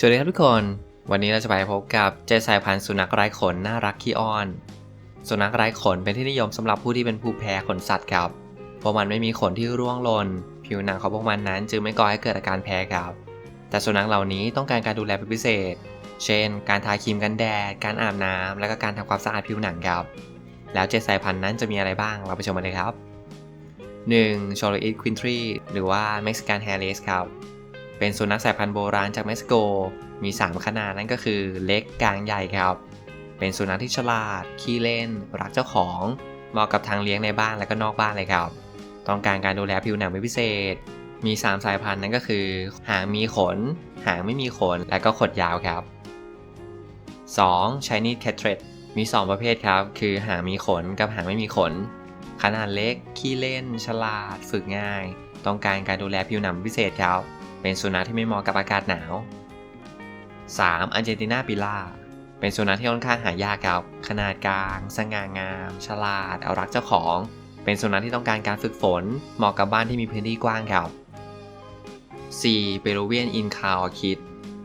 สวัสดีครับทุกคน วันนี้เราจะไปพบกับเจสายพันธุ์สุนัขไร้ขนน่ารักขี้อ้อน สุนัขไร้ขนเป็นที่นิยมสำหรับผู้ที่เป็นผู้แพ้ขนสัตว์ครับ เพราะมันไม่มีขนที่ร่วงหล่นผิวหนังของพวกมันนั้นจึงไม่ก่อให้เกิดอาการแพ้ครับ แต่สุนัขเหล่านี้ต้องการการดูแลเป็นพิเศษ เช่น การทาครีมกันแดด การอาบน้ำและก็การทำความสะอาดผิวหนังครับ แล้วเจสายพันธุ์นั้นจะมีอะไรบ้าง เราไปชมกันเลยครับ 1. c h o l o i d Quintry หรือว่า Mexican Hairless ครับ เป็นสุนัขสายพันธุ์โบราณจากเม็กซิโก มี 3 ขนาดนั่นก็คือเล็กกลางใหญ่ครับ เป็นสุนัขที่ฉลาด ขี้เล่น รักเจ้าของ เหมาะกับทางเลี้ยงในบ้านและก็นอกบ้านเลยครับ ต้องการการดูแลผิวหนังเป็นพิเศษ มี 3 สายพันธุ์นั่นก็คือ หางมีขน หางไม่มีขน และก็ขดยาวครับ 2. Chinese Cat Trade มี 2 ประเภทครับ คือหางมีขนกับหางไม่มีขน ขนาดเล็ก ขี้เล่น ฉลาด ฝึกง่าย ต้องการการดูแลผิวหนังพิเศษครับ เป็นสุนัขที่ไม่เหมาะกับอากาศหนาว 3. อันเจตินาปิล่า เป็นสุนัขที่ค่อนข้างหายากครับ ขนาดกลาง สง่างาม ฉลาด เอารักเจ้าของ เป็นสุนัขที่ต้องการการฝึกฝน เหมาะกับบ้านที่มีพื้นที่กว้างครับ 4. เปโรเวียนอินคาออคิด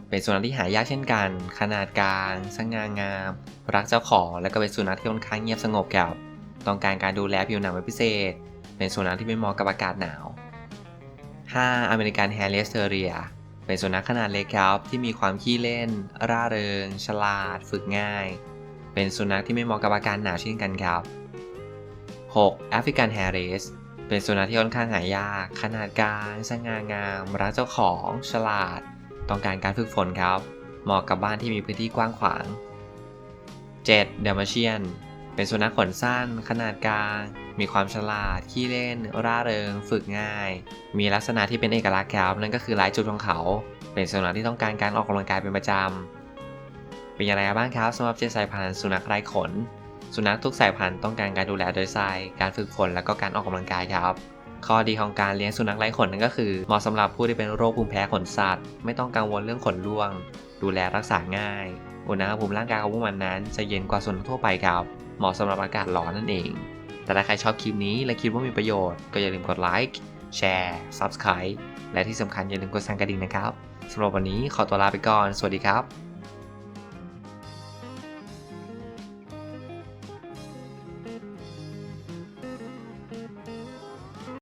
เป็นสุนัขที่หายากเช่นกัน ขนาดกลาง สง่างาม รักเจ้าของ และก็เป็นสุนัขที่ค่อนข้างเงียบสงบครับ ต้องการการดูแลผิวหนังเป็นพิเศษ เป็นสุนัขที่ไม่เหมาะกับอากาศหนาว 5. อเมริกันแฮร์เรสเทเรีย เป็นสุนัขขนาดเล็กครับ ที่มีความขี้เล่น ร่าเริง ฉลาด ฝึกง่าย เป็นสุนัขที่ไม่เหมาะกับอากาศหนาวเช่นกันครับ 6. แอฟริกันแฮร์เรสเป็นสุนัขที่ค่อนข้างหายาก ขนาดกลางสง่างาม รักเจ้าของ ฉลาด ต้องการการฝึกฝนครับ เหมาะกับบ้านที่มีพื้นที่กว้างขวาง 7. เดลมาเชียน เป็นสุนัขขนสั้น ขนาดกลาง มีความฉลาด ขี้เล่น ร่าเริง ฝึกง่าย มีลักษณะที่เป็นเอกลักษณ์ครับนั่นก็คือลายจุดของเขา เป็นสุนัขที่ต้องการการออกกำลังกายเป็นประจำ เป็นอย่างไรบ้างครับสำหรับเจ็ดสายพันธุ์สุนัขไร้ขน สุนัขทุกสายพันธุ์ต้องการการดูแลโดยทราย การฝึกฝนและก็การออกกำลังกายครับข้อดีของการเลี้ยงสุนัขไร้ขนนั่นก็คือเหมาะสำหรับผู้ที่เป็นโรคภูมิแพ้ขนสัตว์ ไม่ต้องกังวลเรื่องขนร่วง ดูแลรักษาง่าย อุณหภูมิร่างกายของพวกมันนั้นจะเย็นกว่าสุนัขทั่วไปครับ เหมาะสำหรับอากาศร้อนนั่นเอง แต่ถ้าใครชอบคลิปนี้และคิดว่ามีประโยชน์ ก็อย่าลืมกดไลค์แชร์ Subscribe และที่สำคัญอย่าลืมกดสั่นกระดิ่งนะครับสำหรับวันนี้ขอตัวลาไปก่อน สวัสดีครับ